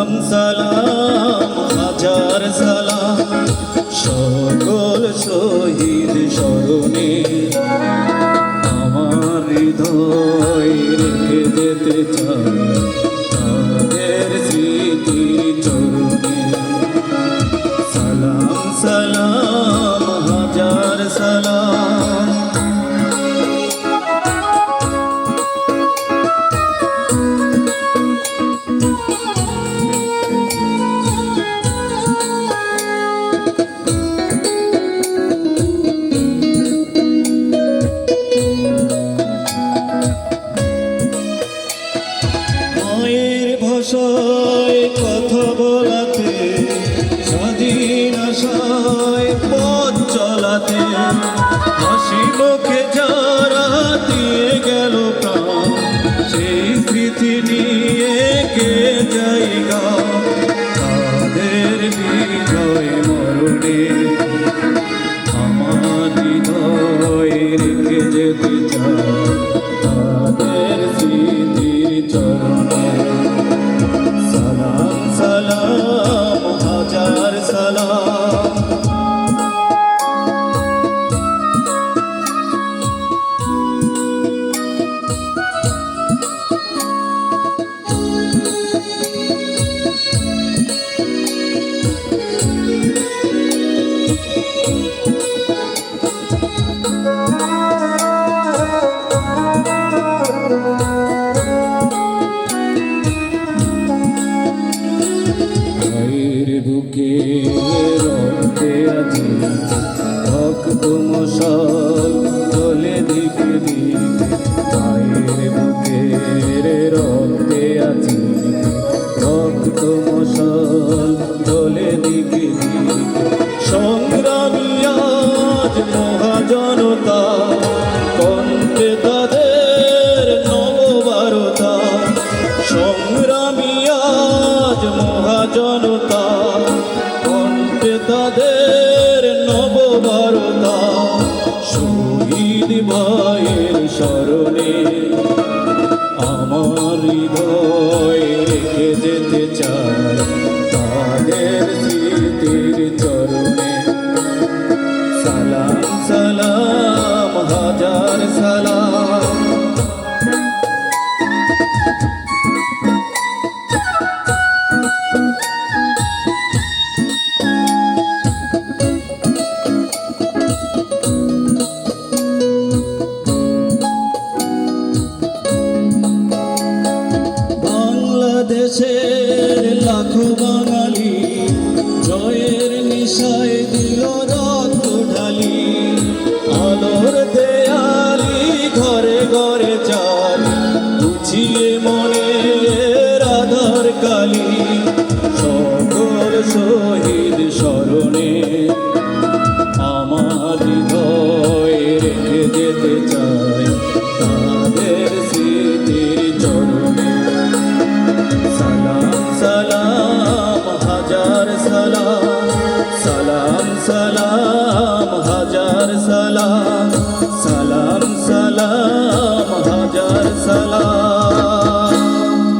সালাম সালাম হাজার সালাম। সকল শহীদ স্মরণে আমার হৃদয় রেখে যেতে চাই। আশায় পথ চলাতে। হাসি মুখে যারা দিয়ে গেল প্রাণ, সেই স্মৃতি নিয়ে কে জায়গা? তাদের বিজয় মরণে আমার হৃদয় রেখে যেতে চাই বুকে রক্তে আছে ভক্ত মশাল। কণ্ঠে তাদের নববারতা শহীদ ভাইয়ের স্মরণে আমার হৃদয় করেছে লাখো বাঙালি সালাম সালাম সালাম।